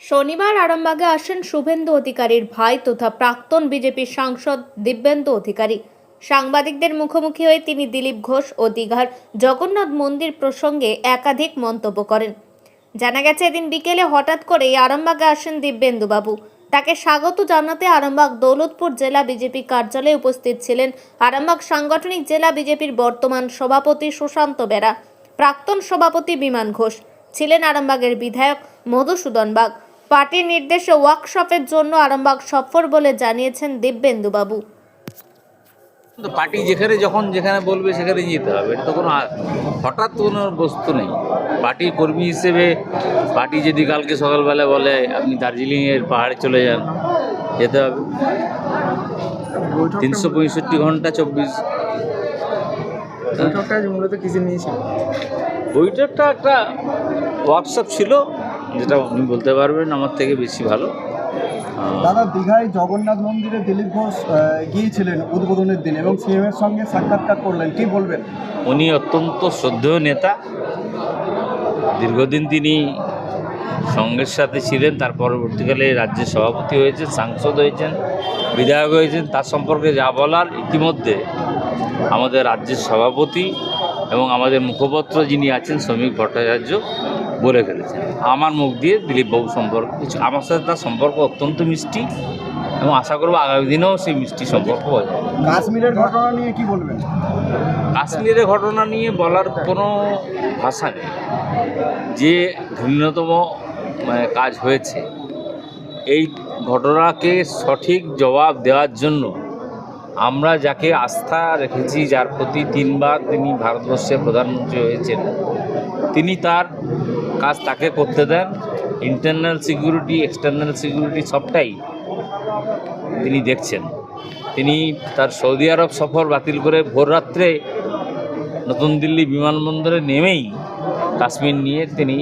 শনিবার আরামবাগে আসেন শুভেন্দু অধিকারীর ভাই তথা প্রাক্তন বিজেপি সাংসদ দিব্যেন্দু অধিকারী। সাংবাদিকদের মুখোমুখি হয়ে তিনি দিলীপ ঘোষ ও দীঘার জগন্নাথ মন্দির প্রসঙ্গে একাধিক মন্তব্য করেন। জানা গেছে, এদিন বিকেলে হঠাৎ করেই আরামবাগে আসেন দিব্যেন্দুবাবু তাকে স্বাগত জানাতে আরামবাগ দৌলতপুর জেলা বিজেপি কার্যালয়ে উপস্থিত ছিলেন আরামবাগ সাংগঠনিক জেলা বিজেপির বর্তমান সভাপতি সুশান্ত বেরা। প্রাক্তন সভাপতি বিমান ঘোষ। ছিলেন আরামবাগের বিধায়ক মধুসূদন বাগ। পার্টির নির্দেশে ওয়ার্কশপের জন্য আরামবাগ সফর বলে জানিয়েছেন দিব্যেন্দুবাবু তো পার্টি যেখানে যখন যেখানে বলবে সেখানে যেতে হবে। এটা তো কোনো হঠাৎ কোনো বস্তু নেই। পার্টি কর্মী হিসেবে পার্টি যদি কালকে সকালবেলা বলে আপনি দার্জিলিংয়ের পাহাড়ে চলে যান যেতে হবে। তিনশো পঁয়ষট্টি ঘণ্টা চব্বিশ। নিয়েছিল বইটারটা একটা ওয়ার্কশপ ছিল। যেটা উনি বলতে পারবেন আমার থেকে বেশি ভালো। দাদা দীঘায় জগন্নাথ মন্দিরে দিলীপ ঘোষ গিয়েছিলেন উদ্বোধনের দিন এবং সিএমের সঙ্গে সাক্ষাৎকার করলেন। কি বলবেন? উনি অত্যন্ত শ্রদ্ধেয় নেতা। দীর্ঘদিন তিনি সঙ্গের সাথে ছিলেন তার পরবর্তীকালে রাজ্যের সভাপতি হয়েছেন সাংসদ হয়েছেন বিধায়ক হয়েছেন তার সম্পর্কে যা বলার ইতিমধ্যে আমাদের রাজ্যের সভাপতি এবং আমাদের মুখপত্র যিনি আছেন শ্রমিক ভট্টাচার্য বলে ফেলেছেন আমার মুখ দিয়ে দিলীপবাবু সম্পর্ক কিছু আমার সাথে তার সম্পর্ক অত্যন্ত মিষ্টি এবং আশা করব আগামী দিনেও সেই মিষ্টি সম্পর্ক বজায়। কাশ্মীরের ঘটনা নিয়ে কি বলবেন? কাশ্মীরের ঘটনা নিয়ে বলার কোনো ভাষা নেই। যে ঘৃণ্যতম মানে কাজ হয়েছে এই ঘটনাকে সঠিক জবাব দেওয়ার জন্য আমরা যাকে আস্থা রেখেছি যার প্রতি তিনবার তিনি ভারতবর্ষের প্রধানমন্ত্রী হয়েছেন তিনি তার কাজ তাকে করতে দেন। ইন্টারনাল সিকিউরিটি এক্সটার্নাল সিকিউরিটি সবটাই তিনি দেখছেন। তিনি তার সৌদি আরব সফর বাতিল করে ভোররাত্রে নতুন দিল্লি বিমানবন্দরে নেমেই কাশ্মীর নিয়ে তিনি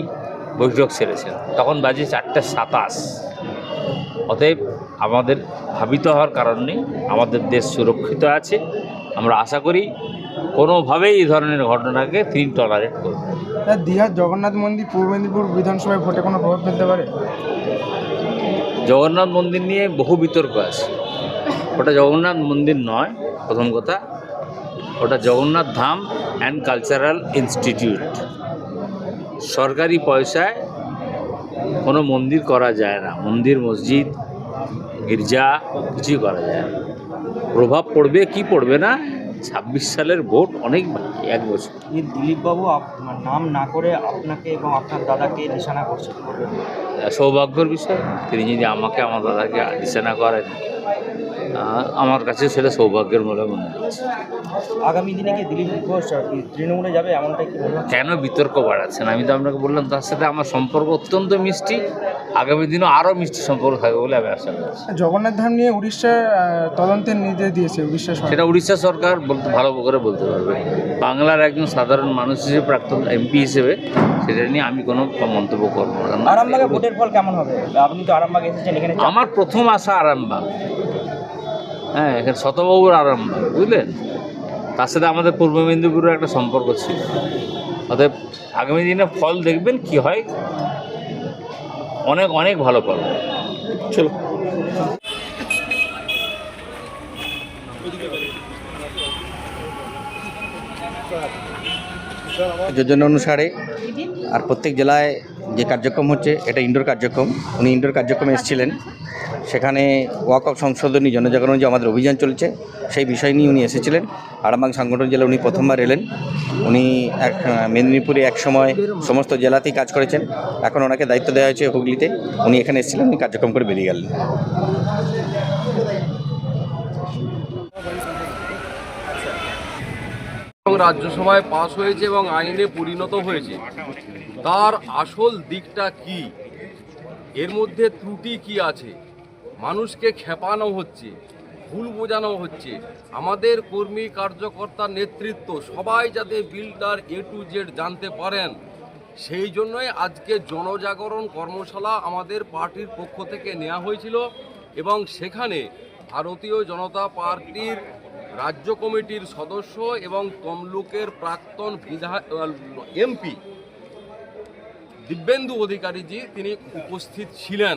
বৈঠক সেরেছেন। তখন বাজে চারটে সাতাশ। অতএব আমাদের ভাবিত হওয়ার কারণ নেই, আমাদের দেশ সুরক্ষিত আছে। আমরা আশা করি কোনোভাবেই এই ধরনের ঘটনাকে তিনি টলারেট করবেন দীঘার জগন্নাথ মন্দির পূর্ব মেদিনীপুর বিধানসভায় ভোটে কোনো প্রভাব ফেলতে পারে? জগন্নাথ মন্দির নিয়ে বহু বিতর্ক আছে। ওটা জগন্নাথ মন্দির নয়, প্রথম কথা। ওটা Jagannath Dham and cultural institute সরকারি পয়সায় কোনো মন্দির করা যায় না। মন্দির, মসজিদ, গির্জা, কিছুই করা যায় না। প্রভাব পড়বে, কি পড়বে না? ছাব্বিশ সালের ভোট অনেক বাকি এক বছর দিলীপবাবু আপ- নাম না করে আপনাকে এবং আপনার দাদাকে নিশানা করছেন সৌভাগ্যর? বিষয় তিনি যদি আমাকে আমার দাদাকে নিশানা করেন আমার কাছে সেটা সৌভাগ্যের বলে মনে হচ্ছে। আগামী দিনে কি দিলীপ ঘোষ তৃণমূলে যাবে? এমনটাই কি কেন বিতর্ক বাড়াচ্ছেন আমি তো আপনাকে বললাম তার সাথে আমার সম্পর্ক অত্যন্ত মিষ্টি। আগামী দিনও আরও মিষ্টি সম্পর্ক থাকবে বলে আমি আশা করছি। জগন্নাথ ধাম নিয়ে উড়িষ্যার তদন্তের নির্দেশ দিয়েছে উড়িষ্যা সেটা উড়িষ্যা সরকার বলতে ভালো করে বলতে পারবে। বাংলার একজন সাধারণ মানুষ হিসেবে প্রাক্তন এমপি হিসেবে সেটা নিয়ে আমি কোনো মন্তব্য করব না। কারণ আরামবাগে ভোটের ফল কেমন হবে? আপনি তো আরামবাগে এসেছেন এখানে আমার প্রথম আশা আরামবাগ। হ্যাঁ এখানে শতবাবুর আরামবাগ বুঝলেন? তার সাথে আমাদের পূর্ব মেদিনীপুরের একটা সম্পর্ক ছিল। অতএব আগামী দিনে ফল দেখবেন কি হয়। অনেক অনেক ভালো ফল। চলো। যোজনা অনুসারে আর প্রত্যেক জেলায় যে কার্যক্রম হচ্ছে, এটা ইনডোর কার্যক্রম। উনি ইনডোর কার্যক্রমে এসেছিলেন। সেখানে ওয়াক অফ সংশোধনী, জনজাগরণ যে আমাদের অভিযান চলছে, সেই বিষয় নিয়ে উনি এসেছিলেন। আরামবাগ সাংগঠনিক জেলা উনি প্রথমবার এলেন। উনি এক মেদিনীপুরে এক সময় সমস্ত জেলাতেই কাজ করেছেন। এখন ওনাকে দায়িত্ব দেওয়া হয়েছে হুগলিতে। উনি এখানে এসেছিলেন, উনি কার্যক্রম করে বেরিয়ে গেলেন। রাজ্যসভায় পাশ হয়েছে এবং আইনে পরিণত হয়েছে। তার আসল দিকটা কি? এর মধ্যে ত্রুটি কি আছে? মানুষকে খেপানো হচ্ছে, ভুল বোঝানো হচ্ছে। আমাদের কর্মী, কার্যকর্তা, নেতৃত্ব সবাই যাতে বিলটার এ টু জেড জানতে পারেন, সেই জন্যই আজকে জনজাগরণ কর্মশালা আমাদের পার্টির পক্ষ থেকে নেওয়া হয়েছিল এবং সেখানে ভারতীয় জনতা পার্টির রাজ্য কমিটির সদস্য এবং তমলুকের প্রাক্তন বিধায়ক এমপি দিব্যেন্দু অধিকারীজি তিনি উপস্থিত ছিলেন।